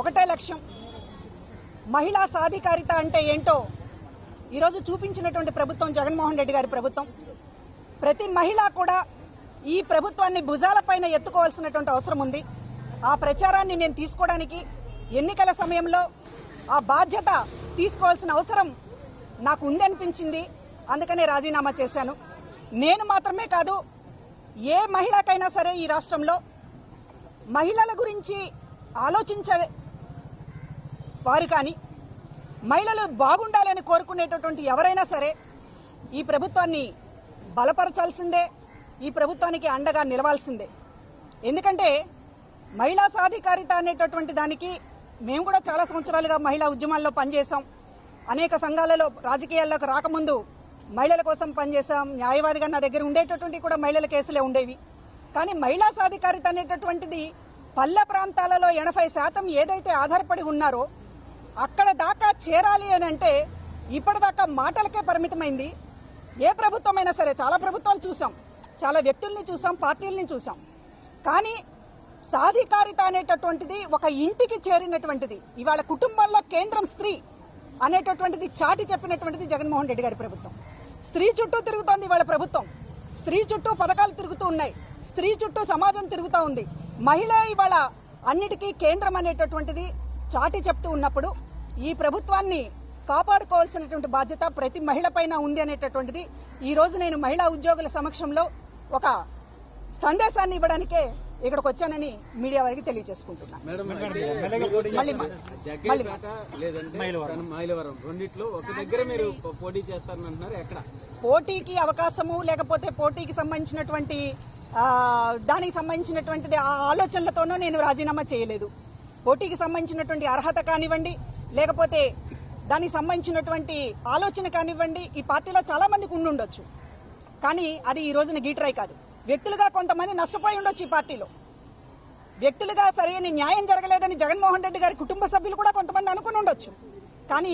ఒకటే లక్ష్యం. మహిళా సాధికారిత అంటే ఏంటో ఈరోజు చూపించినటువంటి ప్రభుత్వం జగన్మోహన్ రెడ్డి గారి ప్రభుత్వం. ప్రతి మహిళ కూడా ఈ ప్రభుత్వాన్ని భుజాలపైన ఎత్తుకోవాల్సినటువంటి అవసరం ఉంది. ఆ ప్రచారాన్ని నేను తీసుకోవడానికి ఎన్నికల సమయంలో ఆ బాధ్యత తీసుకోవాల్సిన అవసరం నాకు ఉందనిపించింది. అందుకనే రాజీనామా చేశాను. నేను మాత్రమే కాదు ఏ మహిళకైనా సరే ఈ రాష్ట్రంలో మహిళల గురించి ఆలోచించే వారు కానీ మహిళలు బాగుండాలని కోరుకునేటటువంటి ఎవరైనా సరే ఈ ప్రభుత్వాన్ని బలపరచాల్సిందే ఈ ప్రభుత్వానికి అండగా నిలవాల్సిందే. ఎందుకంటే మహిళా సాధికారిత అనేటటువంటి దానికి మేము కూడా చాలా సంవత్సరాలుగా మహిళా ఉద్యమాల్లో పనిచేసాం అనేక సంఘాలలో రాజకీయాల్లోకి రాకముందు మహిళల కోసం పనిచేసాం న్యాయవాదిగా నా దగ్గర ఉండేటటువంటి కూడా మహిళల కేసులే ఉండేవి. కానీ మహిళా సాధికారిత అనేటటువంటిది పల్లె ప్రాంతాలలో ఎనభై శాతం ఏదైతే ఆధారపడి ఉన్నారో అక్కడ దాకా చేరాలి అని అంటే ఇప్పటిదాకా మాటలకే పరిమితమైంది. ఏ ప్రభుత్వమైనా సరే చాలా ప్రభుత్వాలు చూసాం. చాలా వ్యక్తుల్ని చూసాం పార్టీల్ని చూసాం. కానీ సాధికారిత అనేటటువంటిది ఒక ఇంటికి చేరినటువంటిది ఇవాళ కుటుంబంలో కేంద్రం స్త్రీ అనేటటువంటిది చాటి చెప్పినటువంటిది జగన్మోహన్ రెడ్డి గారి ప్రభుత్వం. స్త్రీ చుట్టూ తిరుగుతోంది ఇవాళ ప్రభుత్వం. స్త్రీ చుట్టూ పథకాలు తిరుగుతూ ఉన్నాయి. స్త్రీ చుట్టూ సమాజం తిరుగుతూ ఉంది. మహిళ ఇవాళ అన్నిటికీ కేంద్రం అనేటటువంటిది చాటి చెప్తూ ఉన్నప్పుడు ఈ ప్రభుత్వాన్ని కాపాడుకోవాల్సినటువంటి బాధ్యత ప్రతి మహిళ పైన ఉంది అనేటటువంటిది ఈ రోజు నేను మహిళా ఉద్యోగుల సమక్షంలో ఒక సందేశాన్ని ఇవ్వడానికే ఇక్కడికి వచ్చానని మీడియా వారికి తెలియజేసుకుంటున్నాను మేడం మళ్ళీ మా- మళ్ళీ మా- జగ్గేపేట లేదంటే తన మైలవరం. రెండిట్లో ఒక దగ్గర మీరు పో- పోటీ చేస్తారని అంటున్నారు. ఎక్కడ? పోటీకి అవకాశము లేకపోతే పోటీకి సంబంధించినటువంటి దానికి సంబంధించినటువంటిది ఆ ఆలోచనలతోనూ నేను రాజీనామా చేయలేదు. పోటీకి సంబంధించినటువంటి అర్హత కానివ్వండి లేకపోతే దానికి సంబంధించినటువంటి ఆలోచన కానివ్వండి ఈ పార్టీలో చాలా మందికి ఉండి ఉండొచ్చు కానీ అది ఈ రోజున గీటరాయి కాదు. వ్యక్తులుగా కొంతమంది నష్టపోయి ఉండొచ్చు ఈ పార్టీలో. వ్యక్తులుగా సరైన న్యాయం జరగలేదని జగన్మోహన్ రెడ్డి గారి కుటుంబ సభ్యులు కూడా కొంతమంది అనుకుని ఉండొచ్చు. కానీ